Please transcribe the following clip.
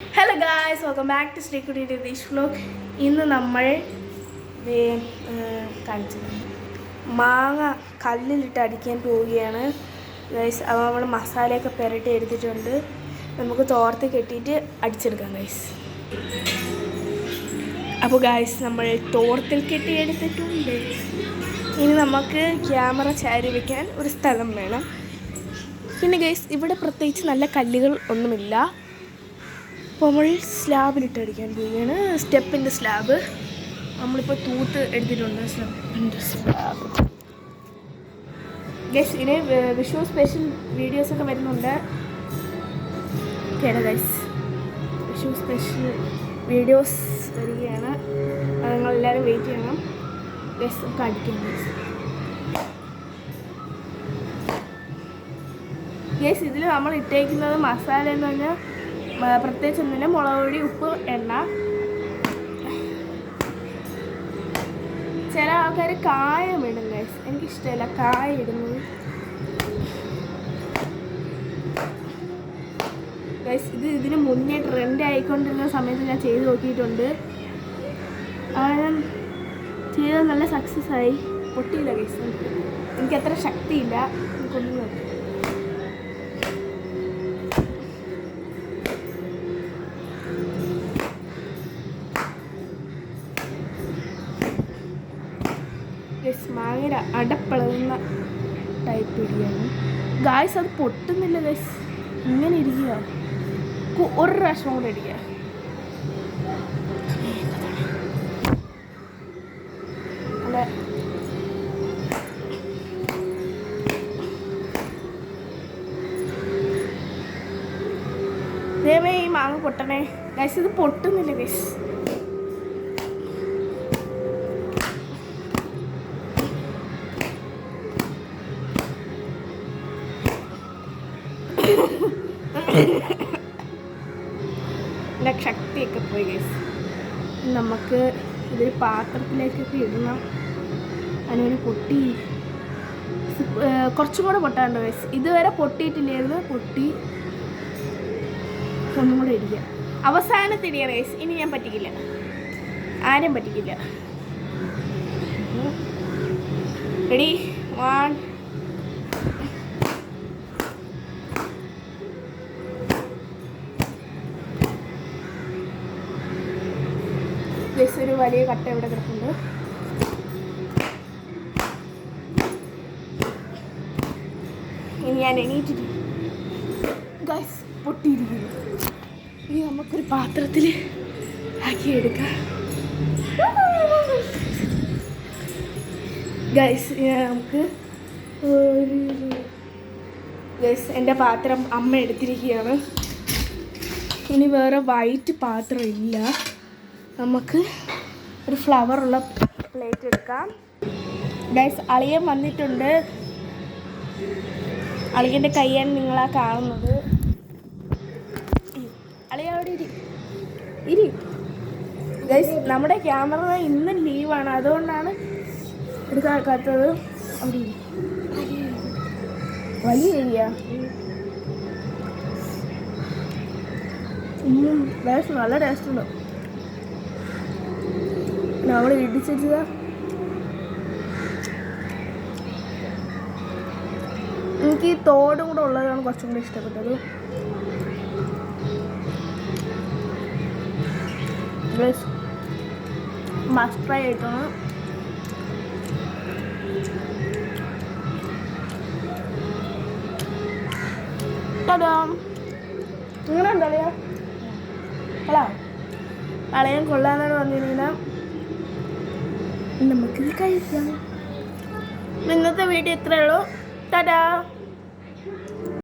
Hello guys welcome back to Sreekutty Ratheesh vlog ഇന്ന് നമ്മൾ ദേ, ഏർ, കാണിച്ചു തരാം. മാങ്ങ കല്ലിലിട്ട് അടിക്കാൻ പോവുകയാണ്. ഗൈസ് അപ്പോൾ നമ്മൾ മസാലയൊക്കെ പുരട്ടി എടുത്തിട്ടുണ്ട്. നമുക്ക് തോർത്ത് കെട്ടിയിട്ട് അടിച്ചെടുക്കാം ഗൈസ് അപ്പോൾ ഗായ്സ് നമ്മൾ തോർത്തിൽ കെട്ടി എടുത്തിട്ടുണ്ട് ഇനി നമുക്ക് ക്യാമറ ചാരി വയ്ക്കാൻ ഒരു സ്ഥലം വേണം. പിന്നെ ഗൈസ് ഇവിടെ പ്രത്യേകിച്ച് നല്ല കല്ലുകൾ ഒന്നുമില്ല. അപ്പോൾ നമ്മൾ സ്ലാബിലിട്ട് അടിക്കാൻ പോവുകയാണ്. സ്റ്റെപ്പിന്റെ സ്ലാബ് നമ്മളിപ്പോൾ തൂത്ത് എടുത്തിട്ടുണ്ട്. സ്റ്റെപ്പിന്റെ സ്ലാബ് ഗസ് ഇനി വിഷു സ്പെഷ്യൽ വീഡിയോസൊക്കെ വരുന്നുണ്ട്. കേട്ടോ ഗൈസ് വിഷു സ്പെഷ്യൽ വീഡിയോസ് വരികയാണ് അത് നിങ്ങളെല്ലാവരും വെയിറ്റ് ചെയ്യണം. ഗസ് ഒക്കെ അടിക്കാം ഗസ് ഗസ് ഇതിൽ നമ്മൾ ഇട്ടേക്കുന്നത് മസാല എന്ന് പറഞ്ഞാൽ പ്രത്യേകിച്ച് ഒന്നുമില്ല. മുളക് പൊടി ഉപ്പ് എണ്ണ. ചില ആൾക്കാർ കായം ഇടും ഗൈസ് എനിക്കിഷ്ടമല്ല കായ ഇടുന്നത്. ഇത് ഇതിന് മുന്നേ ട്രെൻഡ് ആയിക്കൊണ്ടിരുന്ന സമയത്ത് ഞാൻ ചെയ്ത് നോക്കിയിട്ടുണ്ട്. അങ്ങനെ ചെയ്തത് നല്ല സക്സസ് ആയി. പൊട്ടിയില്ല ഗൈസ് എനിക്ക് അത്ര ശക്തിയില്ല. എനിക്കൊന്നും ഗൈസ് അടപ്പിളകുന്ന ടൈപ്പ് ഇടിയാണ്. ഗായ്സ് അത് പൊട്ടുന്നില്ല ഗൈസ് ഇങ്ങനെ ഇരിക്കുക. ഒരു പ്രാവശ്യം കൂടെ ഇടിക്കുക. അല്ല? ദൈവമേ ഈ മാങ്ങ പൊട്ടണേ. ഗൈസ് ഇത് പൊട്ടുന്നില്ല ഗൈസ് എന്റെ ശക്തിയൊക്കെ പോയി ഗൈസ് നമുക്ക് ഇതൊരു പാത്രത്തിലേക്കൊക്കെ ഇടണം. അതിനൊരു പൊട്ടി. കുറച്ചും കൂടെ പൊട്ടാണ്ട് ഗൈസ് ഇതുവരെ പൊട്ടിയിട്ടില്ലായിരുന്നു. പൊട്ടി ഒന്നും കൂടെ ഇടിക്കുക അവസാനത്തിടിയ ഗൈസ് ഇനി ഞാൻ പറ്റിക്കില്ല. ആരും പറ്റിക്കില്ല. റെഡി വൺ ഗൈസ് ഒരു വലിയ കട്ട ഇവിടെ കിടപ്പുണ്ട്. ഇനി ഞാൻ എണീറ്റിരിക്കും പൊട്ടിയിരിക്കുന്നു. ഇനി നമുക്കൊരു പാത്രത്തിൽ ആക്കി എടുക്കാം. ഗൈസ് നമുക്ക് ഗൈസ് എന്റെ പാത്രം അമ്മ എടുത്തിരിക്കുകയാണ്. ഇനി വേറെ വൈറ്റ് പാത്രം ഇല്ല. നമുക്ക് ഒരു ഫ്ലവർ ഉള്ള പ്ലേറ്റ് എടുക്കാം. ഗൈസ് അളിയൻ വന്നിട്ടുണ്ട്. അളിയന്റെ കൈയാണ് നിങ്ങളാ കാണുന്നത്. അളിയ അവിടെ ഇരി. ഇരി. ഗൈസ് നമ്മുടെ ക്യാമറ ഇന്ന് ലീവാണ് അതുകൊണ്ടാണ് എടുക്കാത്തത് അവിടെ. വലിയ ഏരിയ വേസ്റ്റ് നല്ല ടേസ്റ്റ് ഉണ്ട്. നമ്മൾ ഇടിച്ചിട്ട് എനിക്ക് ഈ തോടും കൂടെ ഉള്ളതാണ് കുറച്ചും കൂടെ ഇഷ്ടപ്പെട്ടത്. മസ്റ്റ് ട്രൈ ആയിട്ടാണ്. ഇങ്ങനെ ഉണ്ടോ അളിയ അല്ല അളയൻ കൊള്ളാന്നാണ് പറഞ്ഞിരുന്ന. നമുക്കിത് കഴിക്കാം. ഇന്നത്തെ വീഡിയോ ഇത്രയുള്ളൂ തടാ